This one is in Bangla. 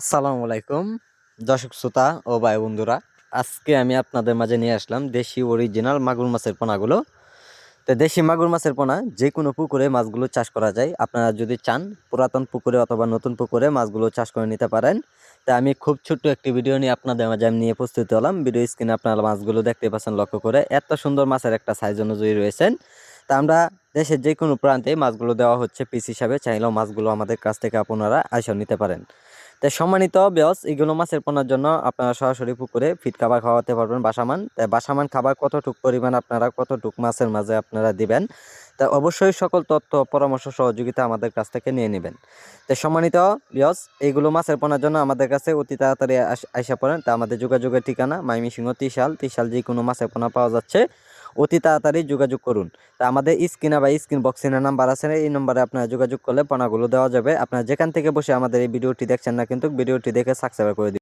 আসসালামু আলাইকুম, দর্শক শ্রোতা ও ভাই বন্ধুরা। আজকে আমি আপনাদের মাঝে নিয়ে আসলাম দেশি অরিজিনাল মাগুর মাছের পোনাগুলো। তো দেশি মাগুর মাছের পোনা, যে কোনো পুকুরে মাছগুলো চাষ করা যায়। আপনারা যদি চান পুরাতন পুকুরে অথবা নতুন পুকুরে মাছগুলো চাষ করে নিতে পারেন। তা আমি খুব ছোট্ট একটি ভিডিও নিয়ে আপনাদের মাঝে আমি নিয়ে প্রস্তুত হলাম। ভিডিও স্ক্রিনে আপনারা মাছগুলো দেখতে পাচ্ছেন লক্ষ্য করে। এত সুন্দর মাছের একটা সাইজ অনুযায়ী রয়েছেন। তা আমরা দেশের যে কোনো প্রান্তে মাছগুলো দেওয়া হচ্ছে পিস হিসাবে। চাইলেও মাছগুলো আমাদের কাছ থেকে আপনারা আইসা নিতে পারেন। তো সম্মানিত বেয়স এগুলো মাছের পোনার জন্য আপনারা সরাসরি পুকুরে ফিট খাবার খাওয়াতে পারবেন বাসামান। তাই বাসামান খাবার কতটুক পরিমাণ আপনারা, কতটুক মাছের মাঝে আপনারা দিবেন, তা অবশ্যই সকল তথ্য, পরামর্শ, সহযোগিতা আমাদের কাছ থেকে নিয়ে নেবেন। তো সম্মানিত বিয়স এইগুলো মাছের পোনার জন্য আমাদের কাছে অতি তাড়াতাড়ি আস- পড়েন। তা আমাদের যোগাযোগের ঠিকানা, মাইমিসিংহ ত্রিশাল ত্রিশাল যে কোনো মাছের পোনা পাওয়া যাচ্ছে। অতি তাড়াতাড়ি যোগাযোগ করুন। তা আমাদের স্ক্রিনে বা স্ক্রিন বক্সিনের নাম্বার আছে, এই নম্বরে আপনারা যোগাযোগ করলে পোনাগুলো দেওয়া যাবে। আপনারা যেখান থেকে বসে আমাদের এই ভিডিওটি দেখছেন না কিন্তু ভিডিওটি দেখে সাবস্ক্রাইব করে দিন।